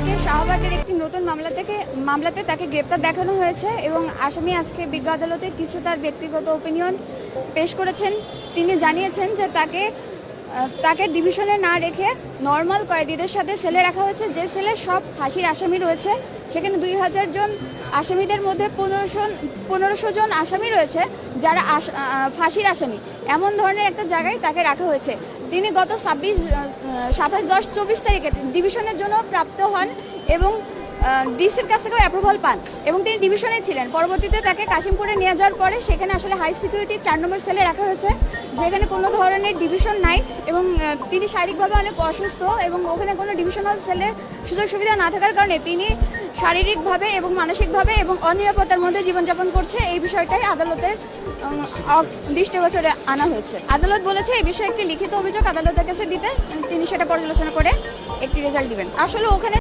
আজকে শাহবাগের একটি নতুন মামলা থেকে মামলাতে তাকে গ্রেপ্তার দেখানো হয়েছে এবং আসামি আজকে বিজ্ঞ আদালতে কিছু তার ব্যক্তিগত ওপিনিয়ন পেশ করেছেন। তিনি জানিয়েছেন যে তাকে তাকে ডিভিশনে না রেখে নর্মাল কয়েদিদের সাথে সেলে রাখা হয়েছে। যে সেলে সব ফাঁসির আসামি রয়েছে, সেখানে দুই হাজার জন আসামিদের মধ্যে পনেরোশো পনেরোশো জন আসামি রয়েছে যারা ফাঁসির আসামি। এমন ধরনের একটা জায়গায় তাকে রাখা হয়েছে। তিনি গত ছাব্বিশ সাতাশ দশ চব্বিশ তারিখে ডিভিশনের জন্য প্রাপ্ত হন এবং ডিসির কাছ থেকেও অ্যাপ্রুভাল পান এবং তিনি ডিভিশনে ছিলেন। পরবর্তীতে তাকে কাশিমপুরে নিয়ে যাওয়ার পরে সেখানে আসলে হাই সিকিউরিটি চার নম্বর সেলে রাখা হয়েছে, যেখানে কোনো ধরনের ডিভিশন নাই এবং তিনি শারীরিকভাবে অনেক অসুস্থ এবং ওখানে কোনো ডিভিশনাল সেলের সুযোগ সুবিধা না থাকার কারণে তিনি শারীরিকভাবে এবং মানসিকভাবে এবং অনিরাপত্তার মধ্যে জীবনযাপন করছে, এই বিষয়টাই আদালতের দৃষ্টিগোচরে আনা হয়েছে। আদালত বলেছে, এই বিষয়ে একটি লিখিত অভিযোগ আদালতের কাছে দিতে তিনি সেটা পর্যালোচনা করে একটি রেজাল্ট দিবেন। আসলে ওখানে